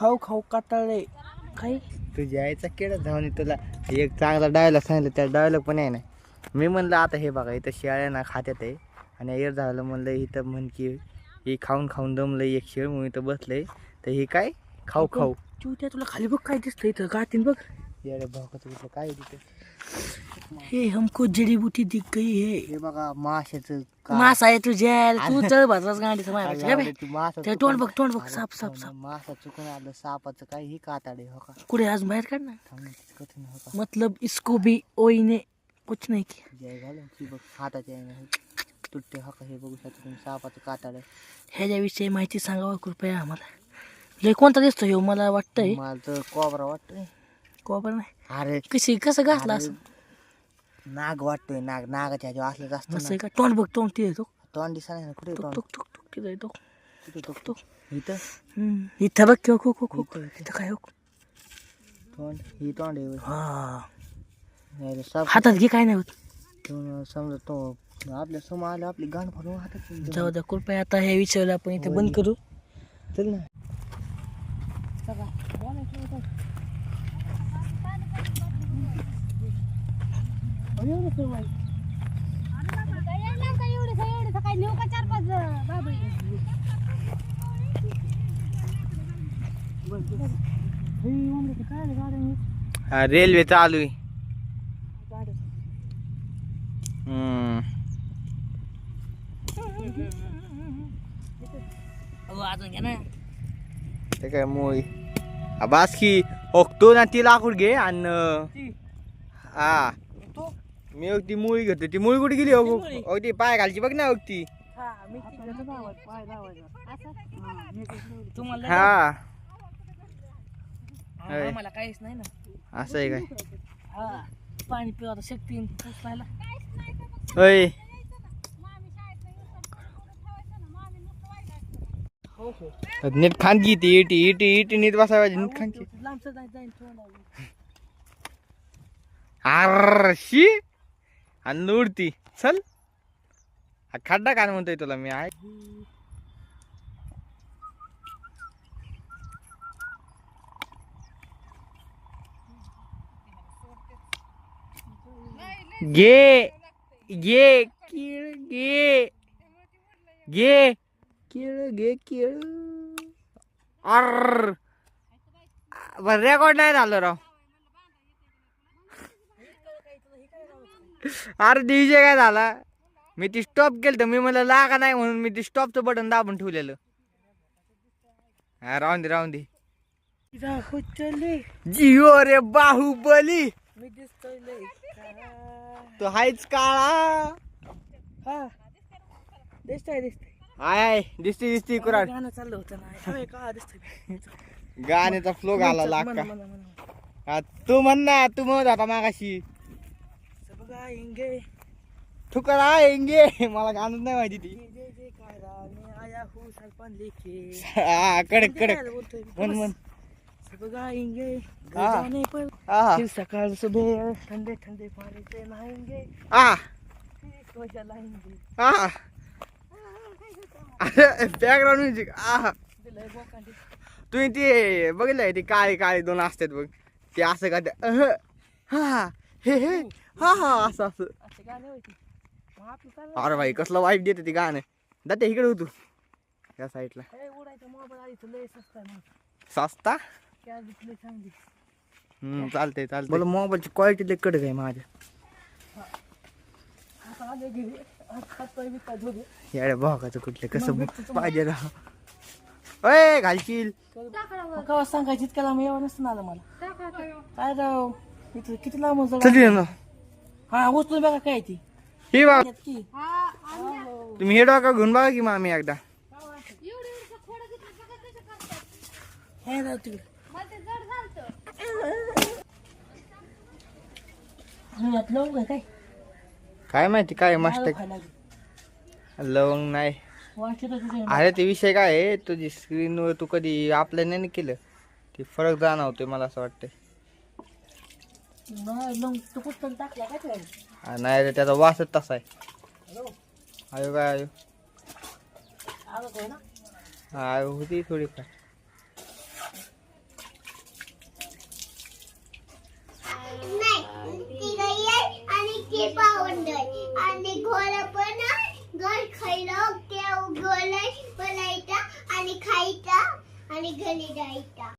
खाऊ खाऊ काटाळे. काय तुझ्या आईचा केडा धावून तुला एक चांगला डायलॉग सांगितलं त्या डायलॉग पण आहे ना. मी म्हणलं आता हे बघा इथं शेळ्यांना खात्यात आहे. आणि एअर झालं म्हणलं इथं म्हण की हे खाऊन खाऊन दमलं एक शेळ म्हणून इथं बसलंय. तर हे काय? खाऊ खाऊ. चिवट्या तुला खाली बघ काय दिसतं इथं. गाठीन बघ. येडे भावकाचं कुठलं काय आहे तिथं? हे हमको जडी बुटी दिख गई है। हे बघा माशाचं का- मासा आहे तुझ्या तू चल काय मासा ते चुकून- तोंड बघ तोंड बघ साप साप साप. मासा चुकून आलं सापाचं काय ही काताडे हो का? कुठे आज बाहेर काढ ना कठीण हो का? मतलब इसको भी ओईने कुछ नाही की जय घालून ती बघ हाताच्या याने तुटते हो का? हे बघू शकता तुम्ही सापाचं काताडे. ह्याच्याविषयी माहिती सांगावं कृपया आम्हाला. लय कोणता दिसतो ह्यो? मला वाटतंय. मला तर कोबरा वाटतोय. कोबर नाही. अरे कशी कसं घातला असं? नाग वाटतोय नाग नागाच्या ह्याच्यावर असलं असं असतं आहे का? तोंड बघ तोंड ते तो तोंड दिसा ना कुठे टुक तोंड? टुक टुक टुक तिथं आहे तो कुठे टुक तो टुक. इथं. हम्म. इथं बघ किंवा खो खो खो इथं, इथं. इथं काय हो? तोंड ही तोंड आहे. हा. नाही साप हातात घे काय नाही होत. समजा तो आपल्यासमोर आलं आपली गाण फाडून हातात घेऊन जाऊ. द्या कृपया आता हे विचारलं आपण इथे बंद करू. चल ना. रेल्वे चालू आहे ते काय हा, बास की ओकतो ना ती लाकूड घे आणि हा. मी ती मुळी घेतो ती मुळी कुठे गेली? अहो ती पाय घालची बघ ना तुम्हाला हा. आम्हाला काहीच नाही ना. असं आहे काय? हा पाणी पिवा शक्ती उचलायला होय हो हो नीट खानची ती इटी इटी इटी नीट बसायची नीत नीट खानची आरशी? आणि उडती चल. हा खड्डा काय म्हणतोय तुला मी आहे. गे गे किळ गे गे किळ घे किळ. अर रेकॉर्ड नाही झालं राव. अरे डीजे काय झाला? मी ती स्टॉप केलं तर मी म्हणलं लागा नाही म्हणून मी ती स्टॉपचं बटन दाबून ठेवलेलं. हा राहून दे राहून दे. जिओ रे बाहुबली. मी दिसतोय लय तो हायच काळा. हा. दिसतंय दिसतंय. आय आय दिसती दिसती कुराड. गाणं चाललं होतं ना. होय का गाण्याचा फ्लो घाला. हा, तू म्हण ना तू म्हणत होता मागाशी. सब गाएंगे ठुकर मला गाणं नाही माहिती ती. मैं आया हूँ सरपंच लेके हा कडक कडक? म्हण म्हण. सब गाएंगे घर हाँ। जाने पर हा फिर सकाळ सुबह ठंडे ठंडे पानी से नहाएंगे. फिर हा. अरे बॅकग्राऊंड म्युझिक. तुम्ही ते बघितलंय ते काळे काळे दोन असतात बघ. ते असं का ते अह, हा हे हे हा हा असं असं. अरे भाई कसलं वाईट देते ते गाणं. दाते इकडे होतो या साईडला हे लय आहे सस्ता चालतंय चालतंय. बोला मोबाईलची क्वालिटी लई कडक आहे माझ्या. याड्या भागाचं कुठलं? कसं. पाहिजे राह अय घालशील. केव्हा सांगायची इतक्या लांब यावं नसतं आलं मला. काय राव इथं किती लांब चल ना. हा उचलून बघा काय ती. ही बघ तुम्ही हे डोका घेऊन बघा की मामी एकदा. हे राव तिकडे आहे काय? काय माहिती काय लागली. लवंग नाही. अरे ते विषय काय आहे? तुझी स्क्रीनवर तू कधी आपल्या नाही केलं? ते फरक जाणवतोय मला असं वाटतंय. नाही रे त्याचा वासच तसा आहे. आयो काय आयो? हा आयो होती थोडीफार. आणि घरी जायचा.